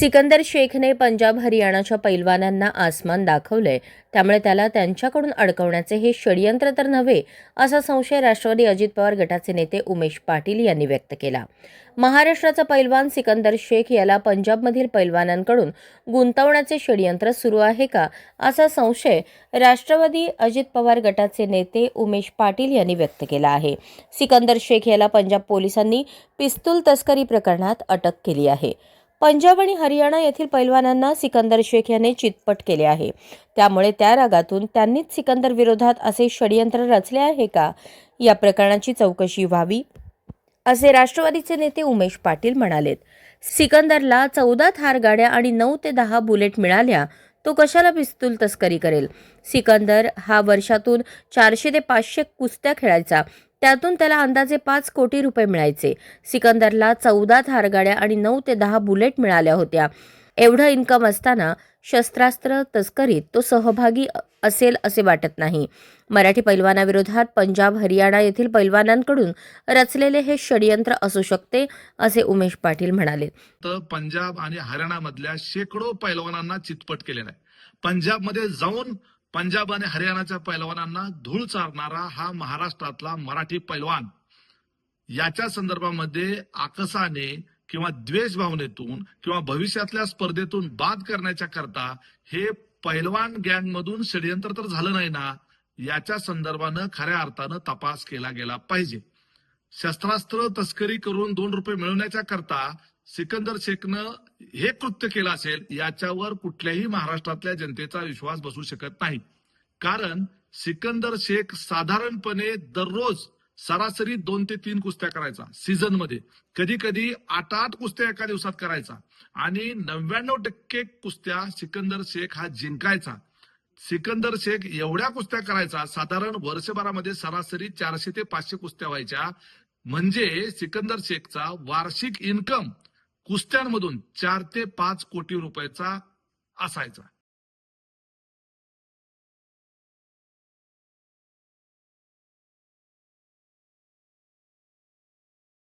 सिकंदर शेखने पंजाब हरियाणाच्या पैलवानांना आसमान दाखवलंय. त्यामुळे त्याला त्यांच्याकडून अडकवण्याचे हे षडयंत्र तर नव्हे असा संशय राष्ट्रवादी अजित पवार गटाचे नेते उमेश पाटील यांनी व्यक्त केला. महाराष्ट्राचा पैलवान सिकंदर शेख याला पंजाबमधील पैलवानांकडून गुंतवण्याचे षडयंत्र सुरू आहे का असा संशय राष्ट्रवादी अजित पवार गटाचे नेते उमेश पाटील यांनी व्यक्त केला आहे. सिकंदर शेख याला पंजाब पोलिसांनी पिस्तूल तस्करी प्रकरणात अटक केली आहे. पंजाब आणि हरियाणा येथील पैलवानांना सिकंदर शेख याने चितपट केले आहे. त्यामुळे त्या रागातून त्यांनीच सिकंदर विरोधात असे षडयंत्र रचले आहे का? या प्रकरणाची चौकशी व्हावी असे राष्ट्रवादीचे नेते उमेश पाटील म्हणालेत. सिकंदरला चौदा थार गाड्या आणि नऊ ते दहा बुलेट मिळाल्या तो कशाला पिस्तूल तस्करी करेल? सिकंदर हा वर्षातून चारशे ते पाचशे कुस्त्या खेळायचा त्यातून त्याला अंदाजे पाच कोटी रुपये मिळायचे. सिकंदरला चौदा थारगाड्या आणि नऊ ते दहा बुलेट मिळाल्या होत्या. एवढं इन्कम असताना शस्त्रास्त्र तस्करीत तो सहभागी असेल असे वाटत नाही. मराठी पैलवानाविरोधात पंजाब हरियाणा येथील पैलवानांकडून रचलेले हे षडयंत्र असू शकते असे उमेश पाटील म्हणाले. तर पंजाब आणि हरियाणामधल्या शेकडो पैलवानांना चितपट केले नाही. पंजाबमध्ये जाऊन पंजाब आणि हरियाणाच्या पैलवानांना धूळ चारणारा हा महाराष्ट्रातला मराठी पैलवान. याच्या संदर्भामध्ये आकसाने किंवा द्वेष भावनेतून किंवा भविष्यातल्या स्पर्धेतून बाद करण्याच्या करता हे पैलवान गँग मधून षडयंत्र तर झालं नाही ना याच्या संदर्भानं खऱ्या अर्थानं तपास केला गेला पाहिजे. शस्त्रास्त्र तस्करी करून दोन रुपये मिळवण्याच्या करता सिकंदर शेखनं हे कृत्य केलं असेल याच्यावर कुठल्याही महाराष्ट्रातल्या जनतेचा विश्वास बसू शकत नाही. कारण सिकंदर शेख साधारणपणे दररोज सरासरी दोन ते तीन कुस्त्या करायचा सीझनमध्ये कधी कधी आठ आठ कुस्त्या एका दिवसात करायचा. आणि नव्याण्णव टक्के कुस्त्या सिकंदर शेख हा जिंकायचा. सिकंदर शेख एवढ्या कुस्त्या करायचा साधारण वर्षभरामध्ये सरासरी चारशे ते पाचशे कुस्त्या व्हायच्या. म्हणजे सिकंदर शेखचा वार्षिक इन्कम कुस्त्यांमधून चार ते पाच कोटी रुपयाचा असायचा.